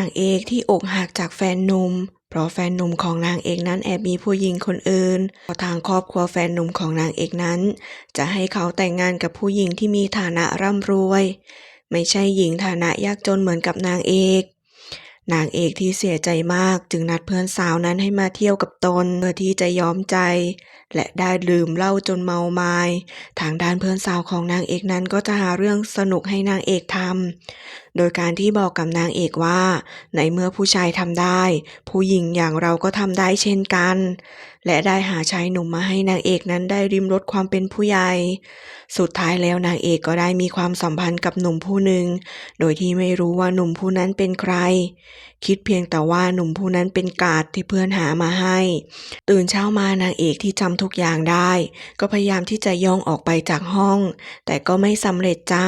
นางเอกที่อกหักจากแฟนหนุ่มเพราะแฟนหนุ่มของนางเอกนั้นแอบมีผู้หญิงคนอื่นพราะทางครอบครัวแฟนหนุ่มของนางเอกนั้น จะให้เขาแต่งงานกับผู้หญิงที่มีฐานะร่ำรวย ไม่ใช่หญิงฐานะยากจนเหมือนกับนางเอก นางเอกที่เสียใจมากจึงนัดเพื่อนสาวนั้นให้มาเที่ยวกับตนเพื่อที่จะยอมใจ และได้ดื่มเหล้าจนเมาไมา้ทางด้านเพื่อนสาวของนางเอกนั้นก็จะหาเรื่องสนุกให้นางเอกทำ โดยการที่บอกกับนางเอกว่า ในเมื่อผู้ชายทำได้ ผู้หญิงอย่างเราก็ทำได้เช่นกัน และได้หาชายหนุ่มมาให้นางเอกนั้นได้ริมรสความเป็นผู้ใหญ่ สุดท้ายแล้วนางเอกก็ได้มีความสัมพันธ์กับหนุ่มผู้หนึ่ง โดยที่ไม่รู้ว่าหนุ่มผู้นั้นเป็นใคร คิดเพียงแต่ว่าหนุ่มผู้นั้นเป็นกาดที่เพื่อนหามาให้ ตื่นเช้ามานางเอกที่จำทุกอย่างได้ ก็พยายามที่จะย่องออกไปจากห้อง แต่ก็ไม่สำเร็จจ้า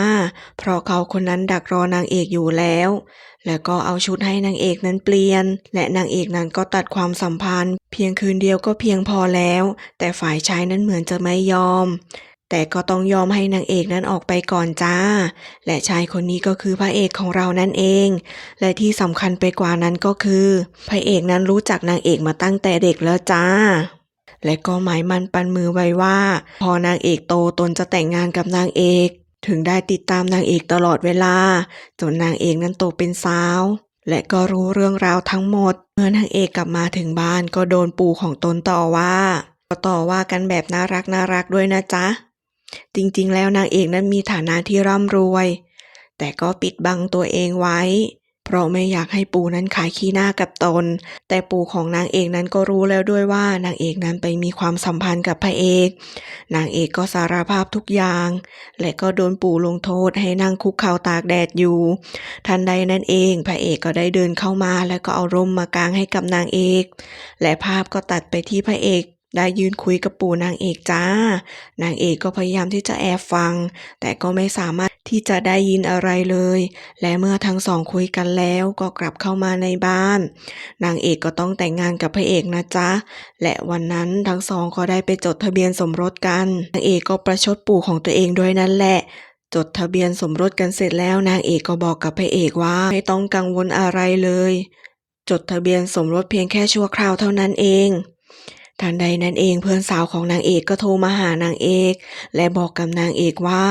เพราะเขาคนนั้นดักรอนางเอกอยู่แล้ว แล้วก็เอาชุดให้นางเอกนั้นเปลี่ยน และนางเอกนั้นก็ตัดความสัมพันธ์ เพียงคืนเดียวก็เพียงพอแล้ว แต่ฝ่ายชายนั้นเหมือนจะไม่ยอม แต่ก็ต้องยอมให้นางเอกนั้นออกไปก่อนจ้า และชายคนนี้ก็คือพระเอกของเรานั่นเอง และที่สำคัญไปกว่านั้นก็คือ พระเอกนั้นรู้จักนางเอกมาตั้งแต่เด็กแล้วจ้า และก็หมายมันปันมือไว้ว่า พอนางเอกโตตนจะแต่งงานกับนางเอก ถึงได้ติดตามนางเอกตลอดเวลา จนนางเอกนั้นโตเป็นสาวและก็รู้เรื่องราวทั้งหมด เมื่อนางเอกกลับมาถึงบ้านก็โดนปู่ของตนต่อว่า ก็ต่อว่ากันแบบน่ารักน่ารักด้วยนะจ๊ะ จริงๆ แล้วนางเอกนั้นมีฐานะที่ร่ำรวย แต่ก็ปิดบังตัวเองไว้ เพราะไม่อยากให้ปู่นั้นขายขี้หน้ากับตน แต่ปู่ของนางเอกนั้นก็รู้แล้วด้วยว่านางเอกนั้นไปมีความสัมพันธ์กับพระเอก นางเอกก็สารภาพทุกอย่าง และก็โดนปู่ลงโทษให้นั่งคุกเข่าตากแดดอยู่ ทันใดนั้นเองพระเอกก็ได้เดินเข้ามาแล้วก็เอาร่มมากางให้กับนางเอก และภาพก็ตัดไปที่พระเอก ได้ยืนคุยกับปู่นางเอกจ้า นางเอกก็พยายามที่จะแอบฟัง แต่ก็ไม่สามารถที่จะได้ยินอะไรเลย และเมื่อทั้งสองคุยกันแล้วก็กลับเข้ามาในบ้าน นางเอกก็ต้องแต่งงานกับพระเอกนะจ๊ะ และวันนั้นทั้งสองก็ได้ไปจดทะเบียนสมรสกัน นางเอกก็ประชดปู่ของตัวเองด้วยนั่นแหละจดทะเบียนสมรสกันเสร็จแล้วนางเอกก็บอกกับพระเอกว่าไม่ต้องกังวลอะไรเลย จดทะเบียนสมรสเพียงแค่ชั่วคราวเท่านั้นเอง ทันใดนั้นเองเพื่อนสาวของนางเอกก็โทรมาหานางเอก และบอกกับนางเอกว่า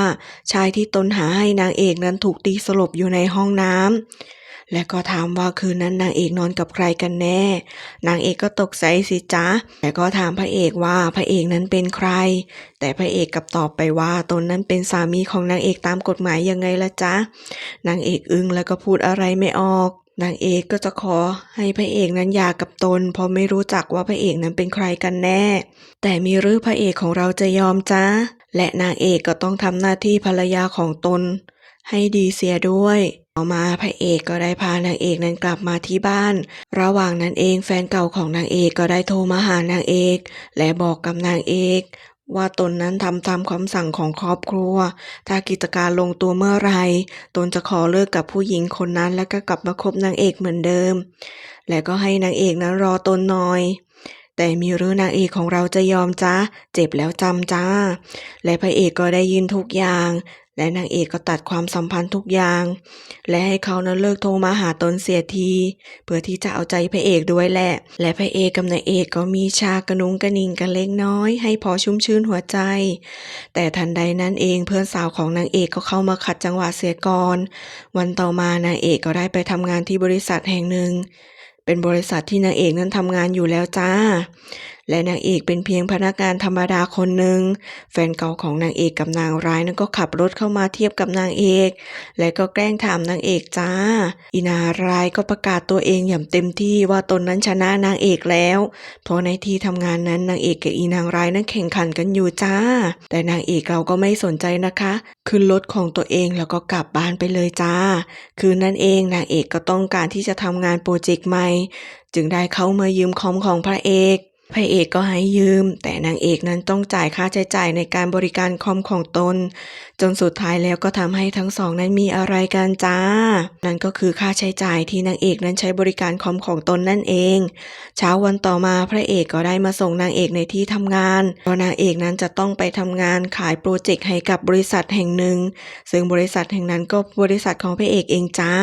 ชายที่ตนหาให้นางเอกนั้นถูกตีสลบอยู่ในห้องน้ำและก็ถามว่าคืนนั้นนางเอกนอนกับใครกันแน่ นางเอกก็ตกใจสิจ๊ะแต่ก็ถามพระเอกว่าพระเอกนั้นเป็นใคร แต่พระเอกกลับตอบไปว่าตนนั้นเป็นสามีของนางเอกตามกฎหมายยังไงละจ๊ะนางเอกอึ้งแล้วก็พูดอะไรไม่ออก นางเอกก็จะขอให้พระเอกนั้นหย่ากับตน เพราะไม่รู้จักว่าพระเอกนั้นเป็นใครกันแน่ แต่มีหรือพระเอกของเราจะยอมจ้าและนางเอกก็ต้องทำหน้าที่ภรรยาของตน ให้ดีเสียด้วยต่อมาพระเอกก็ได้พานางเอกนั้นกลับมาที่บ้าน ระหว่างนั้นเองแฟนเก่าของนางเอกก็ได้โทรมาหานางเอก และบอกกับนางเอก ว่าตนนั้นทำตามคำสั่งของครอบครัว ถ้ากิจการลงตัวเมื่อไร ตนจะขอเลิกกับผู้หญิงคนนั้นแล้วก็กลับมาคบนางเอกเหมือนเดิม และก็ให้นางเอกนั้นรอตนหน่อย แต่มีหรือนางเอกของเราจะยอมจ้าเจ็บแล้วจำจ้า และพระเอกก็ได้ยินทุกอย่าง และนางเอกก็ตัดความสัมพันธ์ทุกอย่าง และให้เขานั้นเลิกโทรมาหาตนเสียที เพื่อที่จะเอาใจพระเอกด้วยแหละ และพระเอกกับนางเอกก็มีชากระนุงกระนิงกันเล็กน้อย ให้พอชุ่มชื่นหัวใจ แต่ทันใดนั้นเองเพื่อนสาวของนางเอกก็เข้ามาขัดจังหวะเสียก่อน วันต่อมานางเอกก็ได้ไปทำงานที่บริษัทแห่งหนึ่งเป็นบริษัทที่นางเอกนั้นทำงานอยู่แล้วจ้า และนางเอกเป็นเพียงพนักงานธรรมดาคนหนึ่ง แฟนเก่าของนางเอกกับนางร้ายนั้นก็ขับรถเข้ามาเทียบกับนางเอก และก็แกล้งถามนางเอกจ้าอีนางร้ายก็ประกาศตัวเองอย่างเต็มที่ว่าตนนั้นชนะนางเอกแล้ว เพราะในที่ทำงานนั้นนางเอกกับอีนางร้ายนั้นแข่งขันกันอยู่จ้า แต่นางเอกเราก็ไม่สนใจนะคะ ขึ้นรถของตัวเองแล้วก็กลับบ้านไปเลยจ้า คืนนั้นเองนางเอกก็ต้องการที่จะทำงานโปรเจกต์ใหม่ จึงได้เข้ามายืมคอมของพระเอก พระเอกก็ให้ยืม แต่นางเอกนั้นต้องจ่ายค่าใช้จ่ายในการบริการคอมของตน จนสุดท้ายแล้วก็ทำให้ทั้งสองนั้นมีอะไรกันจ้า นั่นก็คือค่าใช้จ่ายที่นางเอกนั้นใช้บริการคอมของตนนั่นเอง เช้าวันต่อมาพระเอกก็ได้มาส่งนางเอกในที่ทำงานเพราะนางเอกนั้นจะต้องไปทำงานขายโปรเจกต์ให้กับบริษัทแห่งหนึ่ง ซึ่งบริษัทแห่งนั้นก็บริษัทของพระเอกเองจ้า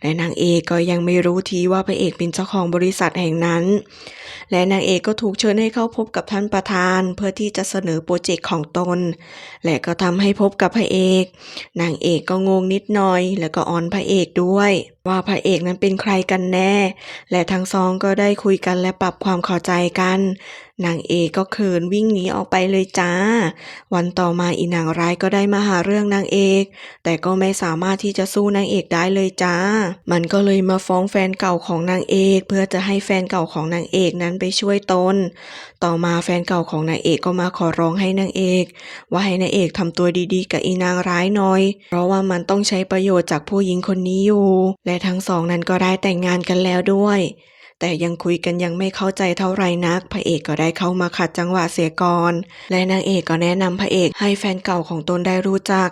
และนางเอกก็ยังไม่รู้ทีว่าพระเอกเป็นเจ้าของบริษัทแห่งนั้น และนางเอกก็ถูกเชิญให้เข้าพบกับท่านประธาน เพื่อที่จะเสนอโปรเจกต์ของตน และก็ทำให้พบกับพระเอก นางเอกก็งงนิดหน่อย แล้วก็ออนพระเอกด้วยว่าพระเอกนั้นเป็นใครกันแน่ และทั้งสองก็ได้คุยกันและปรับความเข้าใจกัน นางเอกก็เขินวิ่งหนีออกไปเลยจ้า วันต่อมาอีนางร้ายก็ได้มาหาเรื่องนางเอก แต่ก็ไม่สามารถที่จะสู้นางเอกได้เลยจ้า มันก็เลยมาฟ้องแฟนเก่าของนางเอก เพื่อจะให้แฟนเก่าของนางเอกนั้นไปช่วยตน ต่อมาแฟนเก่าของนางเอกก็มาขอร้องให้นางเอก ว่าให้นางเอกทำตัวดีๆ กับอีนางร้ายหน่อย เพราะว่ามันต้องใช้ประโยชน์จากผู้หญิงคนนี้อยู่และทั้งสองนั้นก็ได้แต่งงานกันแล้วด้วย แต่ยังคุยกันยังไม่เข้าใจเท่าไรนัก พระเอกก็ได้เข้ามาขัดจังหวะเสียก่อน และนางเอกก็แนะนำพระเอกให้แฟนเก่าของตนได้รู้จัก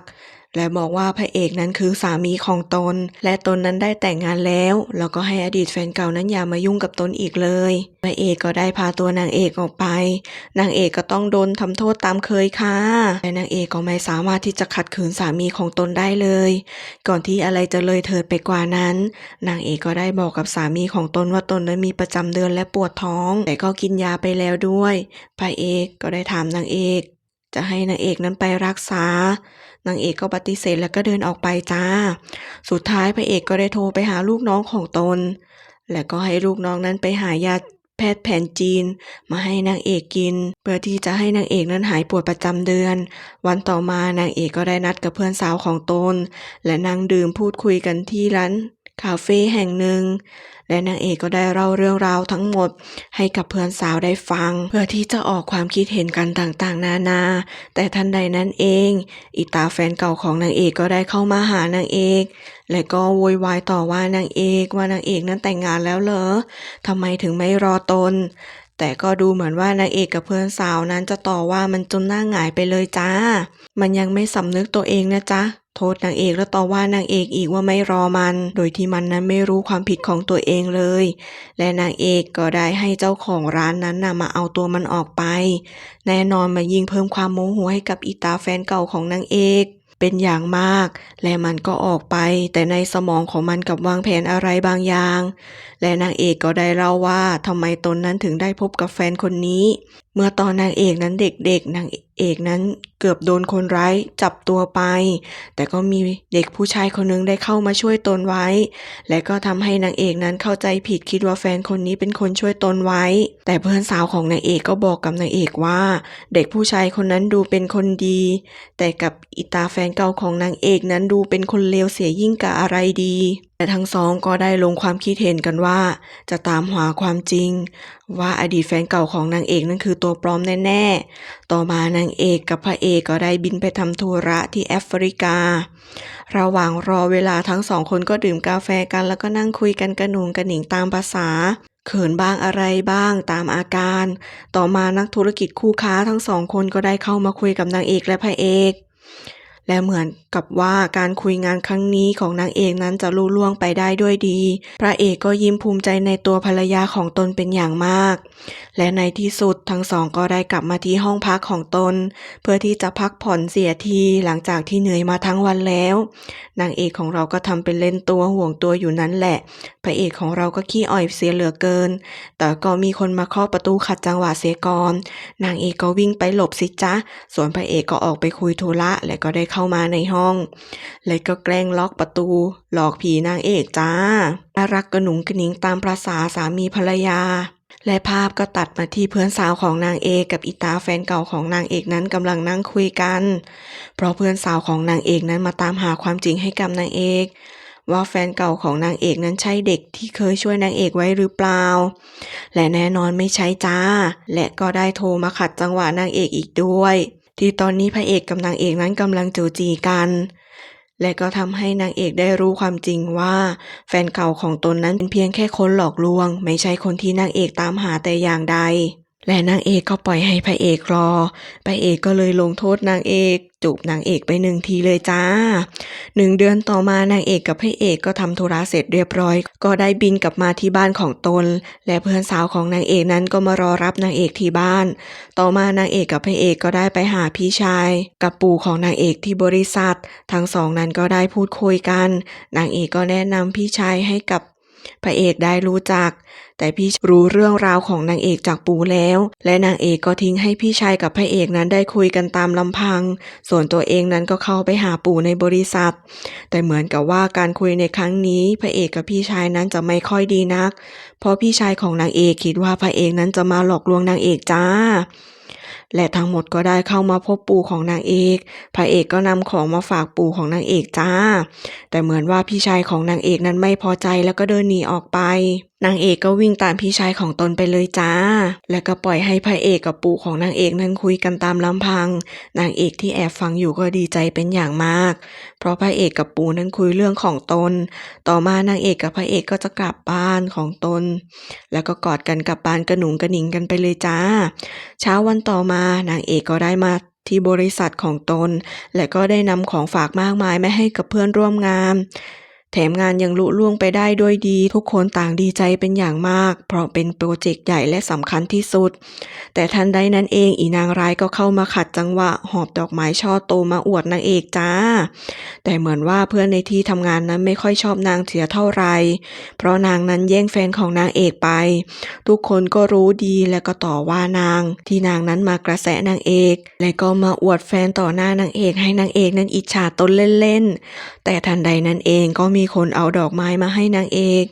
และบอกว่าพระเอกนั้นคือสามีของตน และตนนั้นได้แต่งงานแล้ว แล้วก็ให้อดีตแฟนเก่านั้นอย่ามายุ่งกับตนอีกเลย พระเอกก็ได้พาตัวนางเอกออกไป นางเอกก็ต้องโดนทำโทษตามเคยค่ะและนางเอกก็ไม่สามารถที่จะขัดขืนสามีของตนได้เลย ก่อนที่อะไรจะเลยเถิดไปกว่านั้น นางเอกก็ได้บอกกับสามีของตนว่าตนนั้นมีประจำเดือนและปวดท้อง แต่ก็กินยาไปแล้วด้วย พระเอกก็ได้ถามนางเอก จะให้นางเอกนั้นไปรักษานางเอกก็ปฏิเสธแล้วก็เดินออกไปจ้า สุดท้ายพระเอกก็ได้โทรไปหาลูกน้องของตน และก็ให้ลูกน้องนั้นไปหายาแพทย์แผนจีนมาให้นางเอกกิน เพื่อที่จะให้นางเอกนั้นหายปวดประจำเดือน วันต่อมานางเอกก็ได้นัดกับเพื่อนสาวของตน และนั่งดื่มพูดคุยกันที่ร้าน คาเฟ่แห่งหนึ่ง และนางเอกก็ได้เล่าเรื่องราวทั้งหมด ให้กับเพื่อนสาวได้ฟัง เพื่อที่จะออกความคิดเห็นกันต่างๆ นานา แต่ทันใดนั้นเอง อิตาแฟนเก่าของนางเอกก็ได้เข้ามาหานางเอก และก็โวยวายต่อว่านางเอกว่านางเอกนั้นแต่งงานแล้วเหรอทำไมถึงไม่รอตน แต่ก็ดูเหมือนว่านางเอกกับเพื่อนสาวนั้นจะต่อว่ามันจนหน้าหงายไปเลยจ้า มันยังไม่สำนึกตัวเองนะจ๊ะ โทษนางเอกแล้วต่อว่านางเอกอีกว่าไม่รอมัน โดยที่มันนั้นไม่รู้ความผิดของตัวเองเลย และนางเอกก็ได้ให้เจ้าของร้านนั้นนะมาเอาตัวมันออกไป แน่นอนมายิ่งเพิ่มความโมโหให้กับอีตาแฟนเก่าของนางเอก เป็นอย่างมาก และมันก็ออกไป แต่ในสมองของมันกับวางแผนอะไรบางอย่าง และนางเอกก็ได้เล่าว่าทำไมตนนั้นถึงได้พบกับแฟนคนนี้ เมื่อตอนนางเอกนั้นเด็กๆ นางเอกนั้นเกือบโดนคนร้ายจับตัวไป แต่ก็มีเด็กผู้ชายคนหนึงได้เข้ามาช่วยตนไว้ และก็ทำให้นางเอกนั้นเข้าใจผิดคิดว่าแฟนคนนี้เป็นคนช่วยตนไว้ แต่เพื่อนสาวของนางเอกก็บอกกับนางเอกว่า เด็กผู้ชายคนนั้นดูเป็นคนดี แต่กับอีตาแฟนเก่าของนางเอกนั้นดูเป็นคนเลวเสียยิ่งกับอะไรดี แต่ทั้งสองก็ได้ลงความคิดเห็นกันว่า จะตามหาความจริง ว่าอดีตแฟนเก่าของนางเอกนั่นคือตัวปลอมแน่ๆ ต่อมานางเอกกับพระเอกก็ได้บินไปทำธุระที่แอฟริกา ระหว่างรอเวลาทั้งสองคนก็ดื่มกาแฟกันแล้วก็นั่งคุยกันกระหนุงกระหนิงตามภาษาเขินบ้างอะไรบ้างตามอาการ ต่อมานักธุรกิจคู่ค้าทั้งสองคนก็ได้เข้ามาคุยกับนางเอกและพระเอก และเหมือนกับว่าการคุยงานครั้งนี้ของนางเอกนั้นจะลุล่วงไปได้ด้วยดี พระเอกก็ยิ้มภูมิใจในตัวภรรยาของตนเป็นอย่างมาก และในที่สุดทั้งสองก็ได้กลับมาที่ห้องพักของตน เพื่อที่จะพักผ่อนเสียทีหลังจากที่เหนื่อยมาทั้งวันแล้ว นางเอกของเราก็ทำเป็นเล่นตัวห่วงตัวอยู่นั้นแหละ พระเอกของเราก็ขี้อ่อยเสียเหลือเกิน แต่ก็มีคนมาเคาะประตูขัดจังหวะเสียก่อน นางเอกก็วิ่งไปหลบสิจ๊ะ ส่วนพระเอกก็ออกไปคุยธุระและก็ได้เข้าามาในห้อง และก็แกล้งล็อกประตู หลอกผีนางเอกจ้าน่ารักกระหนุงกระหนิงตามประษาสามีภรรยา และภาพก็ตัดมาที่เพื่อนสาวของนางเอกกับอีตาแฟนเก่าของนางเอกนั้นกำลังนั่งคุยกัน เพราะเพื่อนสาวของนางเอกนั้นมาตามหาความจริงให้กับนางเอกว่าแฟนเก่าของนางเอกนั้นใช่เด็กที่เคยช่วยนางเอกไว้หรือเปล่า และแน่นอนไม่ใช่จ้า และก็ได้โทรมาขัดจังหวะนางเอกอีกด้วย ที่ตอนนี้พระเอกกับนางเอกนั้นกำลังจูจีกัน และก็ทำให้นางเอกได้รู้ความจริงว่า แฟนเก่าของตนนั้นเป็นเพียงแค่คนหลอกลวง ไม่ใช่คนที่นางเอกตามหาแต่อย่างใด และนางเอกก็ปล่อยให้พระเอกรอ พระเอกก็เลยลงโทษนางเอกจูบนางเอกไปหนึ่งทีเลยจ้าหนึ่งเดือนต่อมานางเอกกับพระเอกก็ทำธุระเสร็จเรียบร้อย ก็ได้บินกลับมาที่บ้านของตน และเพื่อนสาวของนางเอกนั้นก็มารอรับนางเอกที่บ้าน ต่อมานางเอกกับพระเอกก็ได้ไปหาพี่ชาย กับปู่ของนางเอกที่บริษัท ทั้งสองนั้นก็ได้พูดคุยกัน นางเอกก็แนะนำพี่ชายให้กับ พระเอกได้รู้จัก แต่พี่รู้เรื่องราวของนางเอกจากปู่แล้ว และนางเอกก็ทิ้งให้พี่ชายกับพระเอกนั้นได้คุยกันตามลำพัง ส่วนตัวเองนั้นก็เข้าไปหาปู่ในบริษัท แต่เหมือนกับว่าการคุยในครั้งนี้ พระเอกกับพี่ชายนั้นจะไม่ค่อยดีนัก เพราะพี่ชายของนางเอกคิดว่าพระเอกนั้นจะมาหลอกลวงนางเอกจ้า และทั้งหมดก็ได้เข้ามาพบปู่ของนางเอก พระเอกก็นำของมาฝากปู่ของนางเอกจ้า แต่เหมือนว่าพี่ชายของนางเอกนั้นไม่พอใจแล้วก็เดินหนีออกไป นางเอกก็วิ่งตามพี่ชายของตนไปเลยจ้า แล้วก็ปล่อยให้พระเอกกับปู่ของนางเอกนั้นคุยกันตามลำพัง นางเอกที่แอบฟังอยู่ก็ดีใจเป็นอย่างมาก เพราะพระเอกกับปู่นั้นคุยเรื่องของตน ต่อมานางเอกกับพระเอกก็จะกลับบ้านของตน แล้วก็กอดกันกลับบ้านกระหนุงกระหนิงกันไปเลยจ้า เช้าวันต่อมานางเอกก็ได้มาที่บริษัทของตน และก็ได้นำของฝากมากมายมาให้กับเพื่อนร่วมงาน แถมงานยังลุล่วงไปได้ด้วยดี ทุกคนต่างดีใจเป็นอย่างมาก เพราะเป็นโปรเจกต์ใหญ่และสำคัญที่สุด แต่ทันใดนั้นเองอีนางร้ายก็เข้ามาขัดจังหวะ หอบดอกไม้ช่อโตมาอวดนางเอกจ้า แต่เหมือนว่าเพื่อนในที่ทำงานนั้นไม่ค่อยชอบนางเสียเท่าไหร่ เพราะนางนั้นแย่งแฟนของนางเอกไป ทุกคนก็รู้ดีและก็ต่อว่านาง ที่นางนั้นมากระแสนางเอก และก็มาอวดแฟนต่อหน้านางเอกให้นางเอกนั้นอิจฉาตนเล่นๆ แต่ทันใดนั้นเองก็มีมีคนเอาดอกไม้มาให้นางเอก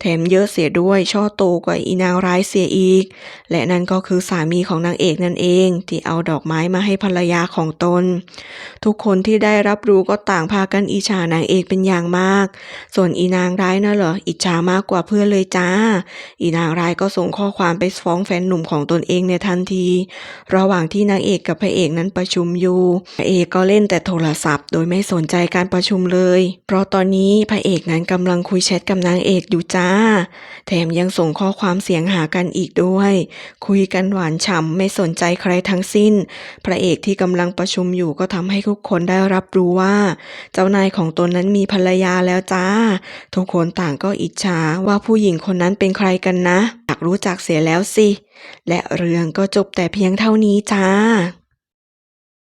แถมเยอะเสียด้วยช่อโตกว่าอีนางร้ายเสียอีก และนั่นก็คือสามีของนางเอกนั่นเอง ที่เอาดอกไม้มาให้ภรรยาของตน ทุกคนที่ได้รับรู้ก็ต่างพากันอิจฉานางเอกเป็นอย่างมาก ส่วนอีนางร้ายน่ะเหรออิจฉามากกว่าเพื่อนเลยจ้า อีนางร้ายก็ส่งข้อความไปฟ้องแฟนหนุ่มของตนเองในทันที ระหว่างที่นางเอกกับพระเอกนั้นประชุมอยู่พระเอกก็เล่นแต่โทรศัพท์ โดยไม่สนใจการประชุมเลย เพราะตอนนี้พระเอกนั้นกำลังคุยแชทกับนางเอกอยู่จ้าแถมยังส่งข้อความเสียงหากันอีกด้วย คุยกันหวานฉ่ำไม่สนใจใครทั้งสิ้น พระเอกที่กำลังประชุมอยู่ก็ทำให้ทุกคนได้รับรู้ว่า เจ้านายของตนนั้นมีภรรยาแล้วจ้า ทุกคนต่างก็อิจฉาว่าผู้หญิงคนนั้นเป็นใครกันนะ อยากรู้จักเสียแล้วสิ และเรื่องก็จบแต่เพียงเท่านี้จ้า